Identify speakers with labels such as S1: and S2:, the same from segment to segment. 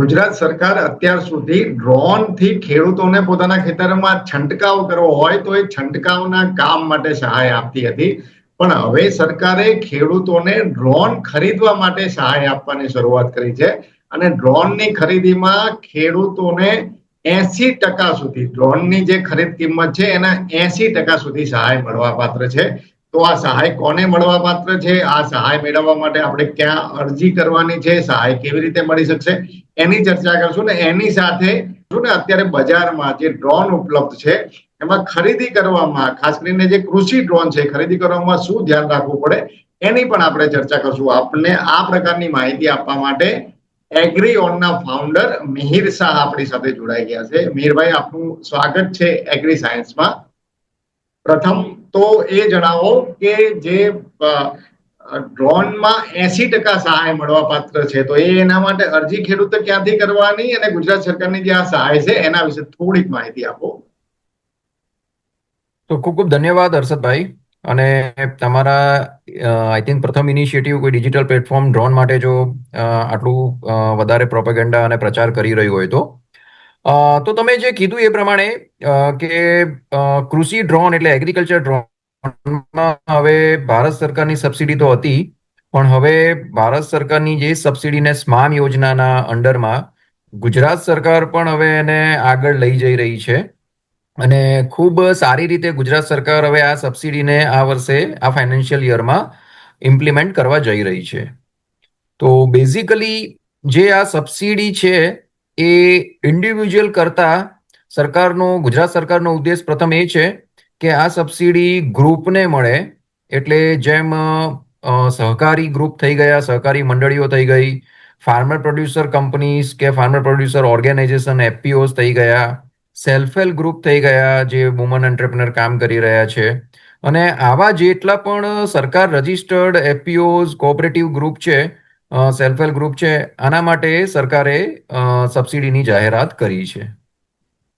S1: ગુજરાત સરકાર અત્યાર સુધી ડ્રોનથી ખેડૂતોને પોતાના ખેતરમાં છંટકાવ કરવો હોય તો એ છંટકાવના કામ માટે સહાય આપતી હતી. પણ હવે સરકારે ખેડૂતોને ડ્રોન ખરીદવા માટે સહાય આપવાની શરૂઆત કરી છે. અને ડ્રોનની ખરીદીમાં ખેડૂતોને એસી ટકા સુધી ડ્રોનની જે ખરીદ કિંમત છે એના એસી ટકા સુધી સહાય મળવા પાત્ર છે. તો આ સહાય કોને મળવા પાત્ર છે? આ સહાય મેળવવા માટે આપણે ક્યાં અરજી કરવાની છે? સહાય કેવી રીતે મળી શકશે? એની ચર્ચા કરશું ને એની સાથે શું ને અત્યારે બજારમાં જે ડ્રોન ઉપલબ્ધ છે, એમાં ખરીદી કરવામાં, ખાસ કરીને જે કૃષિ ડ્રોન છે, ખરીદી કરવામાં શું ધ્યાન રાખવું પડે? એની પણ આપણે ચર્ચા કરશું. આપને આ પ્રકારની માહિતી આપવા માટે એગ્રી ઓનના ફાઉન્ડર મિહિર શાહ આપણી સાથે જોડાઈ ગયા છે. મિહિરભાઈ, આપનું સ્વાગત છે એગ્રી સાયન્સમાં. પ્રથમ તો એ જણાવો કે જે ડ્રોનમાં એસી ટકા સહાય મળવા પાત્ર છે, તો એ એના માટે અરજી ખેડૂતે ક્યાંથી કરવાની અને ગુજરાત સરકારની જે આ સહાય છે, એના વિશે થોડીક માહિતી આપો.
S2: તો ખૂબ ખૂબ ધન્યવાદ હર્ષદભાઈ. અને તમારા આઈ થિંક પ્રથમ ઇનિશિયેટિવ કોઈ ડિજિટલ પ્લેટફોર્મ ડ્રોન માટે જો આટલું વધારે પ્રોપેગેન્ડા અને પ્રચાર કરી રહ્યું હોય તો. તો તમે જે કીધું એ પ્રમાણે કે કૃષિ ડ્રોન એટલે એગ્રીકલ્ચર ડ્રોનમાં હવે ભારત સરકારની સબસિડી તો હતી, પણ હવે ભારત સરકારની જે સબસિડીને સ્મામ યોજનાના અંડરમાં ગુજરાત સરકાર પણ હવે એને આગળ લઈ જઈ રહી છે. અને ખૂબ સારી રીતે ગુજરાત સરકાર હવે આ સબસિડીને આ વર્ષે, આ ફાઇનાન્શિયલ યરમાં ઇમ્પ્લિમેન્ટ કરવા જઈ રહી છે. તો બેઝિકલી જે આ સબસિડી છે એ ઇન્ડિવિજ્યુઅલ કરતા સરકારનો, ગુજરાત સરકારનો ઉદ્દેશ પ્રથમ એ છે કે આ સબસિડી ગ્રુપને મળે, એટલે જેમ સહકારી ગ્રુપ થઈ ગયા, સહકારી મંડળીઓ થઈ ગઈ, ફાર્મર પ્રોડ્યુસર કંપનીઝ કે ફાર્મર પ્રોડ્યુસર ઓર્ગેનાઇઝેશન, એફપીઓઝ થઈ ગયા સેલ્ફ હેલ્પ ગ્રુપ થઈ ગયા જે વુમન એન્ટરપ્રિનર કામ કરી રહ્યા છે. અને આવા જેટલા પણ સરકાર રજિસ્ટર્ડ એફપીઓઝ, કોઓપરેટિવ ગ્રુપ છે સેલ્ફ હેલ્પ ગ્રુપ છે, આના માટે સરકારે સબસિડીની જાહેરાત કરી છે.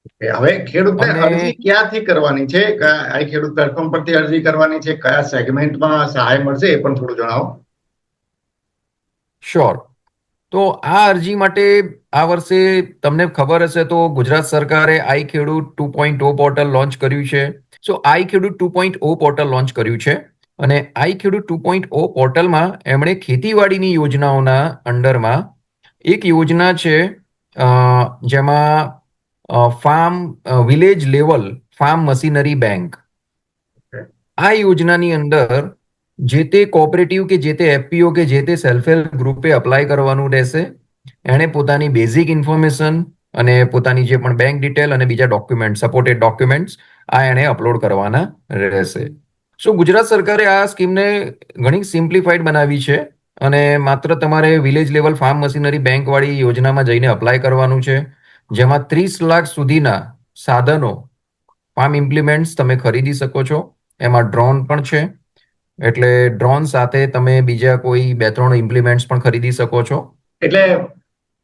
S1: હવે ખેડૂતને અરજી ક્યાંથી કરવાની છે? આ ખેડૂત પ્લેટફોર્મ પરથી અરજી કરવાની છે? કયા સેગમેન્ટમાં સહાય મળશે એ પણ થોડું જણાવો.
S2: શ્યોર તો આ અરજી માટે આ વર્ષે તમને ખબર હશે તો ગુજરાત સરકારે I Khedut two point O portal launch કર્યું છે. So I Khedut two point O portal launch કર્યું છે. અને આઈ ખેડૂત ટુ પોઈન્ટ ઓ પોર્ટલમાં એમણે ખેતીવાડીની યોજનાઓના અંડરમાં એક યોજના છે જેમાં farm village level farm machinery bank. આ યોજનાની અંદર જે તે કોઓપરેટિવ કે જે તે એફપીઓ કે જે તે સેલ્ફ હેલ્પ ગ્રુપે અપ્લાય કરવાનું રહેશે. એણે પોતાની બેઝિક ઇન્ફોર્મેશન અને પોતાની જે પણ બેંક ડિટેલ અને બીજા ડોક્યુમેન્ટ સપોર્ટેડ ડોક્યુમેન્ટ્સ આ એણે અપલોડ કરવાના રહેશે. સો ગુજરાત સરકારે આ સ્કીમને ઘણી સિમ્પ્લિફાઈડ બનાવી છે અને માત્ર તમારે village level farm machinery bank વાળી યોજનામાં જઈને અપ્લાય કરવાનું છે. જેમાં ત્રીસ લાખ સુધીના સાધનો ફાર્મ ઇમ્પ્લિમેન્ટ્સ તમે ખરીદી શકો છો. એમાં ડ્રોન પણ છે. એટલે ડ્રોન સાથે તમે બીજા કોઈ બે ત્રણ ઇમ્પ્લિમેન્ટ્સ પણ ખરીદી શકો છો.
S1: એટલે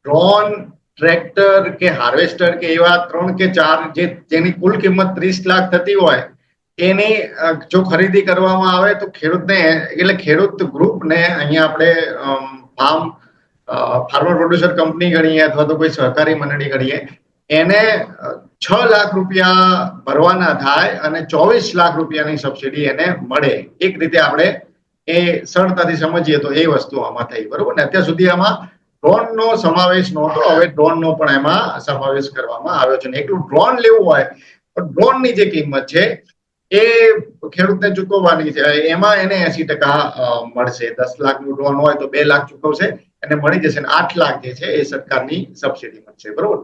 S1: ડ્રોન ટ્રેક્ટર કે હાર્વેસ્ટર કે એવા ત્રણ કે ચાર જે જેની કુલ કિંમત ત્રીસ લાખ થતી હોય, એની જો ખરીદી કરવામાં આવે તો ખેડૂતને, એટલે ખેડૂત ગ્રુપને અહીંયા આપણે ફાર્મ ફાર્મર પ્રોડ્યુસર કંપની ગણીએ અથવા તો કોઈ સહકારી મંડળી ગણીએ, એને છ લાખ રૂપિયા ભરવાના થાય અને ચોવીસ લાખ રૂપિયાની સબસિડી એને મળે. એક રીતે આપણે એ સરળતાથી સમજીએ તો એ વસ્તુ આમાં થઈ, બરોબર? ને અત્યાર સુધી આમાં ડ્રોનનો સમાવેશ નહોતો, હવે ડ્રોનનો પણ એમાં સમાવેશ કરવામાં આવ્યો છે. ને એકલું ડ્રોન લેવું હોય, તો ડ્રોનની જે કિંમત છે, એ ખેડૂતને ચૂકવવાની છે. એમાં એને એસી ટકા મળશે. દસ લાખનું લોન હોય તો બે લાખ ચૂકવશે એને મળી જશે ને આઠ લાખ જે છે એ સરકારની સબસિડી મળશે. બરોબર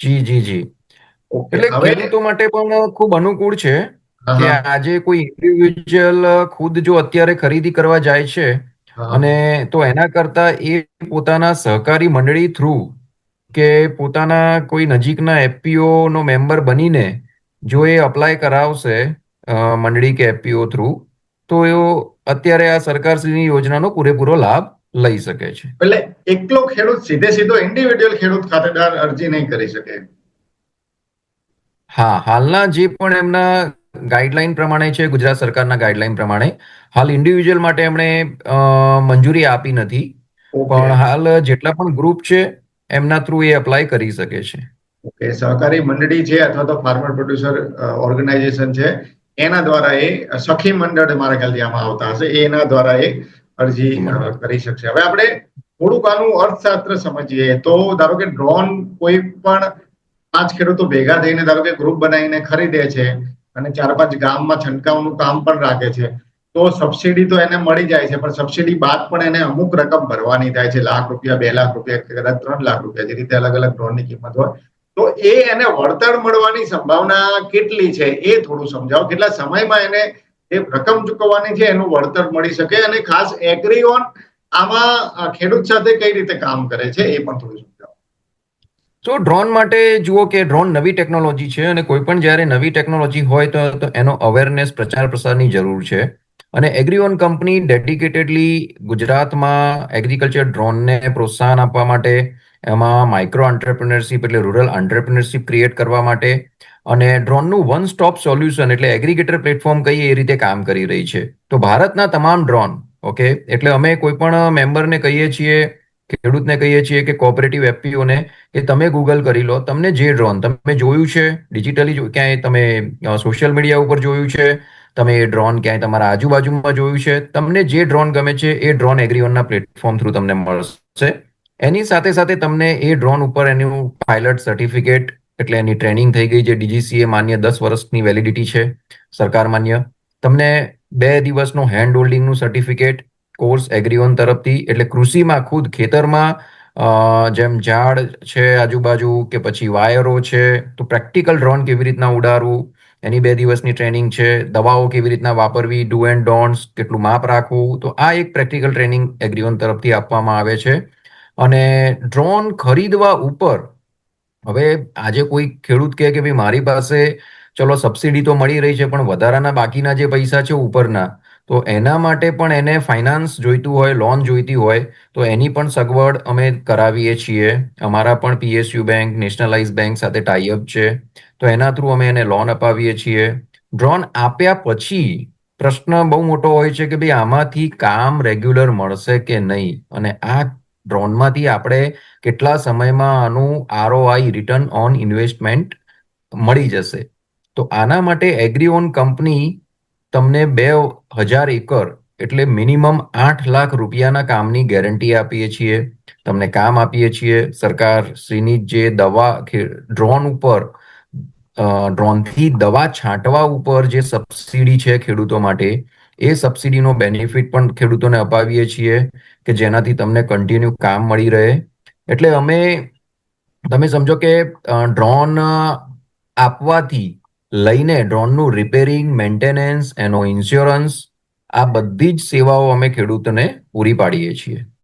S2: જી જી જી. એટલે ખેડૂતો માટે પણ ખૂબ અનુકૂળ છે કે આજે કોઈ ઇન્ડિવિજ્યુઅલ ખુદ જો અત્યારે ખરીદી કરવા જાય છે અને તો એના કરતા એ પોતાના સહકારી મંડળી થ્રુ કે પોતાના કોઈ નજીકના એફપીઓ નો મેમ્બર બનીને જો એ અપ્લાય કરાવશે મંડળી કે એફપીઓ થ્રુ તો એ અત્યારે આ સરકારશ્રીની યોજનાનો પૂરેપૂરો લાભ લઈ શકે છે.
S1: એટલે એકલો ખેડૂત સીધે સીધો ઇન્ડિવિડ્યુઅલ ખેડૂત ખાતેદાર અરજી નહીં કરી શકે
S2: હા હાલના જે પણ એમના ગાઈડલાઈન પ્રમાણે છે ગુજરાત સરકારના ગાઈડલાઈન પ્રમાણે હાલ ઇન્ડિવિજ્યુઅલ માટે એમણે મંજૂરી આપી નથી. પણ હાલ જેટલા પણ ગ્રુપ છે એમના થ્રુ એ અપ્લાય કરી શકે છે.
S1: ઓકે સહકારી મંડળી છે અથવા તો ફાર્મર પ્રોડ્યુસર ઓર્ગેનાઇઝેશન છે એના દ્વારા એ સખી મંડળ મારા ખ્યાલથી આમાં આવતા હશે. એના દ્વારા એ અરજી કરી શકશે. હવે આપણે થોડુંક આનું અર્થશાસ્ત્ર સમજીએ. તો ધારો કે ડ્રોન કોઈ પણ પાંચ ખેડૂતો ભેગા થઈને ધારો કે ગ્રુપ બનાવીને ખરીદે છે અને ચાર પાંચ ગામમાં છંટકાવનું કામ પણ રાખે છે તો સબસિડી તો એને મળી જાય છે પણ સબસિડી બાદ પણ એને અમુક રકમ ભરવાની થાય છે. લાખ રૂપિયા બે લાખ રૂપિયા કદાચ ત્રણ લાખ રૂપિયા જે રીતે અલગ અલગ ડ્રોનની કિંમત હોય તો એ એને વળતર મળવાની સંભાવના કેટલી છે એ થોડું સમજાવો. કેટલા સમયમાં એને એ રકમ ચૂકવવાની છે એનું વળતર મળી શકે અને ખાસ એગ્રીઓન આમાં ખેડૂત સાથે કઈ રીતે કામ કરે છે એ પણ થોડું
S2: તો ડ્રોન માટે જુઓ કે ડ્રોન નવી ટેકનોલોજી છે અને કોઈ પણ જ્યારે નવી ટેકનોલોજી હોય તો એનો અવેરનેસ પ્રચાર, પ્રસારની જરૂર છે. અને એગ્રીઓન કંપની ડેડિકેટેડલી ગુજરાતમાં એગ્રીકલ્ચર ડ્રોનને પ્રોત્સાહન આપવા માટે એમાં માઇક્રો એન્ટરપ્રિનરશિપ એટલે રૂરલ એન્ટરપ્રિનરશિપ ક્રિએટ કરવા માટે અને ડ્રોનનું વન સ્ટોપ સોલ્યુશન એટલે એગ્રીગેટર પ્લેટફોર્મ કહીએ એ રીતે કામ કરી રહી છે. તો ભારતના તમામ ડ્રોન ઓકે એટલે અમે કોઈ પણ મેમ્બરને કહીએ છીએ, ખેડૂતને કહીએ છીએ કે કોઓપરેટિવ એફપીઓને કે તમે ગૂગલ કરી લો, તમને જે ડ્રોન તમે જોયું છે ડિજિટલી ક્યાંય તમે સોશિયલ મીડિયા ઉપર જોયું છે, તમે એ ડ્રોન ક્યાંય તમારા આજુબાજુમાં જોયું છે, તમને જે ડ્રોન ગમે છે એ ડ્રોન એગ્રીઓનના પ્લેટફોર્મ થ્રુ તમને મળશે. એની સાથે સાથે તમને એ ડ્રોન ઉપર એનું પાયલટ સર્ટિફિકેટ એટલે એની ટ્રેનિંગ થઈ ગઈ, જે ડીજીસીએ માન્ય દસ વર્ષની વેલિડિટી છે, સરકાર માન્ય. તમને બે દિવસનું હેન્ડ હોલ્ડિંગનું સર્ટિફિકેટ કોર્સ એગ્રીઓન તરફથી, એટલે કૃષિમાં ખુદ ખેતરમાં જેમ ઝાડ છે આજુબાજુ કે પછી વાયરો છે, તો પ્રેક્ટિકલ ડ્રોન કેવી રીતના ઉડાડવું, એની બે દિવસની ટ્રેનિંગ છે, દવાઓ કેવી રીતના વાપરવી ડુ એન્ડ ડોન્ટ્સ કેટલું માપ રાખવું, તો આ એક પ્રેક્ટિકલ ટ્રેનિંગ એગ્રીઓન તરફથી આપવામાં આવે છે. અને ડ્રોન ખરીદવા ઉપર, હવે આજે કોઈ ખેડૂત કહે કે, ભાઈ, મારી પાસે ચલો સબસિડી તો મળી રહી છે, પણ વધારાના બાકીના જે પૈસા છે ઉપરના, તો એના માટે પણ એને ફાઇનાન્સ જોઈતું હોય લોન જોઈતી હોય, તો એની પણ સગવડ અમે કરાવીએ છીએ. અમારા પણ પીએસયુ બેંક નેશનલાઇઝ બેંક સાથે ટાઈઅપ છે. તો એના થ્રુ અમે એને લોન અપાવીએ છીએ. ડ્રોન આપ્યા પછી પ્રશ્ન બહુ મોટો હોય છે કે, ભાઈ, આમાંથી કામ રેગ્યુલર મળશે કે નહીં? અને આ ડ્રોનમાંથી આપણે કેટલા સમયમાં આનું આરઓઆઈ, રિટર્ન ઓન ઇન્વેસ્ટમેન્ટ, મળી જશે. તો આના માટે એગ્રીઓન કંપની તમને બે હજાર એકર, એટલે મિનિમમ આઠ લાખ રૂપિયાના કામની ગેરંટી આપીએ છીએ. તમને કામ આપીએ છીએ. સરકાર શ્રીની જે દવા ડ્રોન ઉપર ડ્રોનથી દવા છાંટવા ઉપર જે સબસિડી છે ખેડૂતો માટે એ સબસિડીનો બેનિફિટ પણ ખેડૂતોને અપાવીએ છીએ કે જેનાથી તમને કન્ટિન્યુ કામ મળી રહે. એટલે અમે, તમે સમજો કે ડ્રોન આપવાથી લઈને ડ્રોનનું રિપેરિંગ મેન્ટેનન્સ એનો ઇન્સ્યોરન્સ આ બધી જ સેવાઓ અમે ખેડૂતોને પૂરી પાડીએ છીએ.